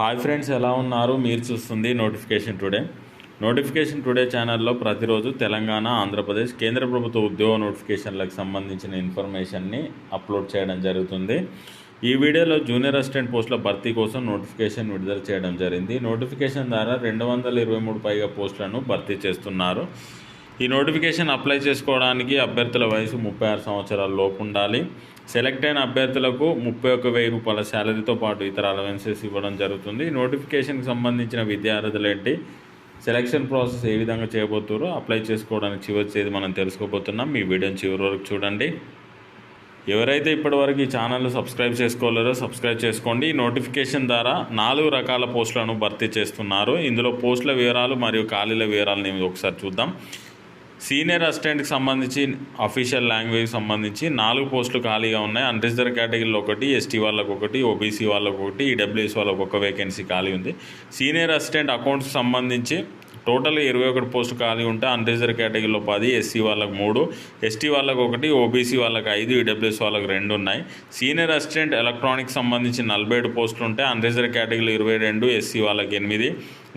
Hi friends ఎలా ఉన్నారు? మీరు చూస్తుంది నోటిఫికేషన్ టుడే. నోటిఫికేషన్ టుడే ఛానల్లో ప్రతిరోజు తెలంగాణ ఆంధ్రప్రదేశ్ కేంద్ర ప్రభుత్వ ఉద్యోగ నోటిఫికేషన్లకు సంబంధించిన ఇన్ఫర్మేషన్ని అప్లోడ్ చేయడం జరుగుతుంది. ఈ వీడియోలో జూనియర్ అసిస్టెంట్ పోస్టుల భర్తీ కోసం నోటిఫికేషన్ విడుదల చేయడం జరిగింది. నోటిఫికేషన్ ద్వారా రెండు వందల ఇరవై మూడు పైగా పోస్టులను భర్తీ చేస్తున్నారు. ఈ నోటిఫికేషన్ అప్లై చేసుకోవడానికి అభ్యర్థుల వయసు ముప్పై ఆరు సంవత్సరాల లోపు ఉండాలి. సెలెక్ట్ అయిన అభ్యర్థులకు ముప్పై ఒక వెయ్యి రూపాయల శాలరీతో పాటు ఇతర అలవెన్సెస్ ఇవ్వడం జరుగుతుంది. ఈ నోటిఫికేషన్కి సంబంధించిన విద్యార్థులు ఏంటి? సెలక్షన్ ప్రాసెస్ ఏ విధంగా చేయబోతారో అప్లై చేసుకోవడానికి చివరి తేదీ మనం తెలుసుకోబోతున్నాం. మీ వీడియోని చివరి వరకు చూడండి. ఎవరైతే ఇప్పటివరకు ఈ ఛానల్ సబ్స్క్రైబ్ చేసుకోలేరో సబ్స్క్రైబ్ చేసుకోండి. ఈ నోటిఫికేషన్ ద్వారా నాలుగు రకాల పోస్టులను భర్తీ చేస్తున్నారు. ఇందులో పోస్టుల వివరాలు మరియు ఖాళీల వివరాలను ఒకసారి చూద్దాం. సీనియర్ అసిస్టెంట్కి సంబంధించి అఫీషియల్ లాంగ్వేజ్ సంబంధించి నాలుగు పోస్టులు ఖాళీగా ఉన్నాయి. అన్రిజర్వ్ కేటగిరీలో ఒకటి ఎస్టీ వాళ్ళకు ఒకటి ఓబీసీ వాళ్ళకు ఒకటి ఈడబ్ల్యూఎస్ వాళ్ళకు ఒక వేకెన్సీ ఖాళీ ఉంది. సీనియర్ అసిస్టెంట్ అకౌంట్స్కి సంబంధించి టోటల్ ఇరవై ఒకటి పోస్టు ఖాళీ ఉంటే అన్రిజర్వ్ కేటగిరీలో పది ఎస్సీ వాళ్ళకు మూడు ఎస్టీ వాళ్ళకు ఒకటి ఓబీసీ వాళ్ళకి ఐదు ఈడబ్ల్యూఎస్ వాళ్ళకి రెండు ఉన్నాయి. సీనియర్ అసిస్టెంట్ ఎలక్ట్రానిక్స్ సంబంధించి నలభై ఏడు పోస్టులు ఉంటే అన్రిజర్వ్ కేటగిరీలో ఇరవై రెండు ఎస్సీ వాళ్ళకి ఎనిమిది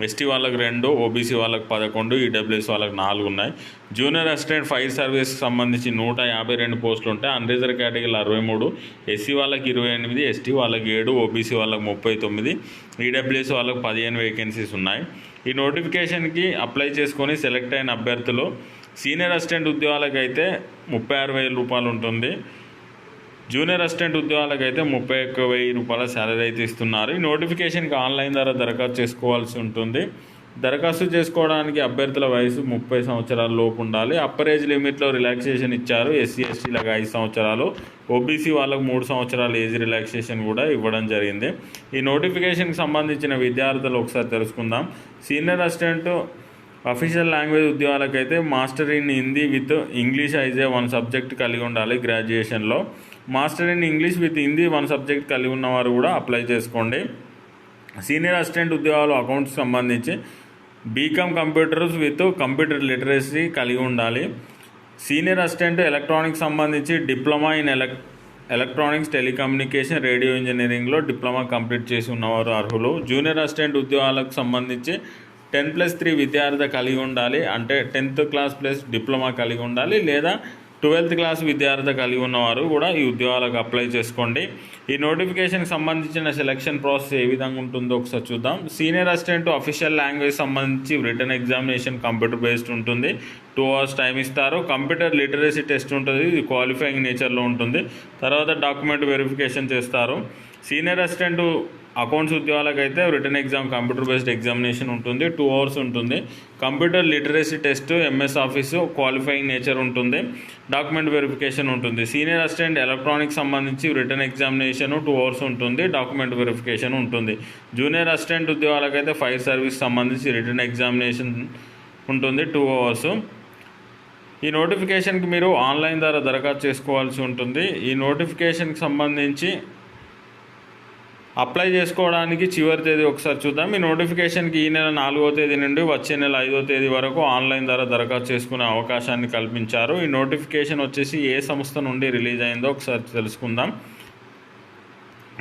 ఎస్టీ వాళ్ళకి రెండు ఓబీసీ వాళ్ళకి పదకొండు ఈడబ్ల్యూఎస్ వాళ్ళకి నాలుగు ఉన్నాయి. జూనియర్ అసిస్టెంట్ ఫైర్ సర్వీస్కి సంబంధించి నూట యాభై రెండు పోస్టులు ఉంటాయి. అన్రిజర్వ్ కేటగిరీలు అరవై మూడు ఎస్సీ వాళ్ళకి ఇరవై ఎనిమిది ఎస్టీ వాళ్ళకి ఏడు ఓబీసీ వాళ్ళకి ముప్పై తొమ్మిది ఈడబ్ల్యూఎస్ వాళ్ళకి పదిహేను వేకెన్సీస్ ఉన్నాయి. ఈ నోటిఫికేషన్కి అప్లై చేసుకొని సెలెక్ట్ అయిన అభ్యర్థులు సీనియర్ అసిస్టెంట్ ఉద్యోగాలకు అయితే ముప్పై ఆరు వేల రూపాయలు ఉంటుంది. జూనియర్ అసిస్టెంట్ ఉద్యోగాలకు అయితే ముప్పై ఒక్క వెయ్యి రూపాయల శాలరీ అయితే ఇస్తున్నారు. ఈ నోటిఫికేషన్కి ఆన్లైన్ ద్వారా దరఖాస్తు చేసుకోవాల్సి ఉంటుంది. దరఖాస్తు చేసుకోవడానికి అభ్యర్థుల వయసు ముప్పై సంవత్సరాల లోపు ఉండాలి. అప్పర్ ఏజ్ లిమిట్లో రిలాక్సేషన్ ఇచ్చారు. ఎస్సీ ఎస్టీలకు ఐదు సంవత్సరాలు. ఓబీసీ వాళ్ళకు మూడు సంవత్సరాల ఏజ్ రిలాక్సేషన్ కూడా ఇవ్వడం జరిగింది. ఈ నోటిఫికేషన్కి సంబంధించిన విద్యార్థులు ఒకసారి తెలుసుకుందాం. Senior assistant official language ఉద్యోగాలకైతే master in Hindi with English as a one subject కలిగి ఉండాలి గ్రాడ్యుయేషన్లో master in English with Hindi one subject కలిగి ఉన్నవారు కూడా అప్లై చేసుకోండి. సీనియర్ అసిస్టెంట్ ఉద్యోగాలు అకౌంట్స్ సంబంధించి BCom computers with computer literacy కలిగి ఉండాలి. సీనియర్ అసిస్టెంట్ ఎలక్ట్రానిక్స్ సంబంధించి diploma in elec electronics telecommunication radio ఇంజనీరింగ్లో డిప్లొమా కంప్లీట్ చేసి ఉన్నవారు అర్హులు. జూనియర్ అసిస్టెంట్ ఉద్యోగాలకు సంబంధించి టెన్ ప్లస్ త్రీ విద్యార్థి కలిగి ఉండాలి. అంటే టెన్త్ క్లాస్ ప్లస్ డిప్లొమా కలిగి ఉండాలి లేదా ట్వెల్త్ క్లాస్ విద్యార్థి కలిగి ఉన్నవారు కూడా ఈ ఉద్యోగాలకు అప్లై చేసుకోండి. ఈ నోటిఫికేషన్కి సంబంధించిన సెలక్షన్ ప్రాసెస్ ఏ విధంగా ఉంటుందో ఒకసారి చూద్దాం. సీనియర్ అసిస్టెంట్ అఫీషియల్ లాంగ్వేజ్ సంబంధించి రిటర్న్ ఎగ్జామినేషన్ కంప్యూటర్ బేస్డ్ ఉంటుంది. టూ అవర్స్ టైం ఇస్తారు. కంప్యూటర్ లిటరసీ టెస్ట్ ఉంటుంది. ఇది క్వాలిఫైయింగ్ నేచర్లో ఉంటుంది. తర్వాత డాక్యుమెంట్ వెరిఫికేషన్ చేస్తారు. Senior assistant accounts ఉద్యోగాలకైతే written exam computer based examination ఉంటుంది. టూ అవర్స్ ఉంటుంది. Computer literacy test MS office qualifying nature ఉంటుంది. డాక్యుమెంట్ వెరిఫికేషన్ ఉంటుంది. సీనియర్ అసిస్టెంట్ ఎలక్ట్రానిక్స్ సంబంధించి రిటర్న్ ఎగ్జామినేషన్ టూ అవర్స్ ఉంటుంది. డాక్యుమెంట్ వెరిఫికేషన్ ఉంటుంది. జూనియర్ అసిస్టెంట్ ఉద్యోగాలకైతే fire service సంబంధించి written examination ఉంటుంది. Two hours. ఈ నోటిఫికేషన్కి మీరు ఆన్లైన్ ద్వారా దరఖాస్తు చేసుకోవాల్సి ఉంటుంది. ఈ నోటిఫికేషన్కి సంబంధించి అప్లై చేసుకోవడానికి చివరి తేదీ ఒకసారి చూద్దాం. ఈ నోటిఫికేషన్కి ఈ నెల నాలుగో తేదీ నుండి వచ్చే నెల ఐదో తేదీ వరకు ఆన్లైన్ ద్వారా దరఖాస్తు చేసుకునే అవకాశాన్ని కల్పించారు. ఈ నోటిఫికేషన్ వచ్చేసి ఏ సంస్థ నుండి రిలీజ్ అయిందో ఒకసారి తెలుసుకుందాం.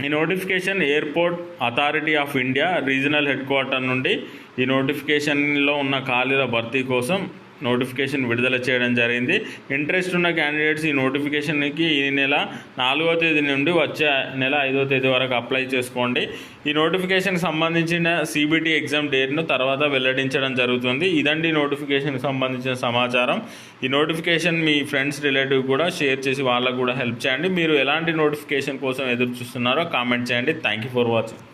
ఈ notification airport authority of India regional headquarter నుండి ఈ నోటిఫికేషన్లో ఉన్న ఖాళీల భర్తీ కోసం నోటిఫికేషన్ విడుదల చేయడం జరిగింది. ఇంట్రెస్ట్ ఉన్న క్యాండిడేట్స్ ఈ నోటిఫికేషన్కి ఈ నెల నాలుగో తేదీ నుండి వచ్చే నెల ఐదో తేదీ వరకు అప్లై చేసుకోండి. ఈ నోటిఫికేషన్కి సంబంధించిన సిబిటి ఎగ్జామ్ డేట్ను తర్వాత వెల్లడించడం జరుగుతుంది. ఇదండి నోటిఫికేషన్కి సంబంధించిన సమాచారం. ఈ నోటిఫికేషన్ మీ ఫ్రెండ్స్ రిలేటివ్ కూడా షేర్ చేసి వాళ్ళకు కూడా హెల్ప్ చేయండి. మీరు ఎలాంటి నోటిఫికేషన్ కోసం ఎదురు చూస్తున్నారో కామెంట్ చేయండి. Thank you for watching.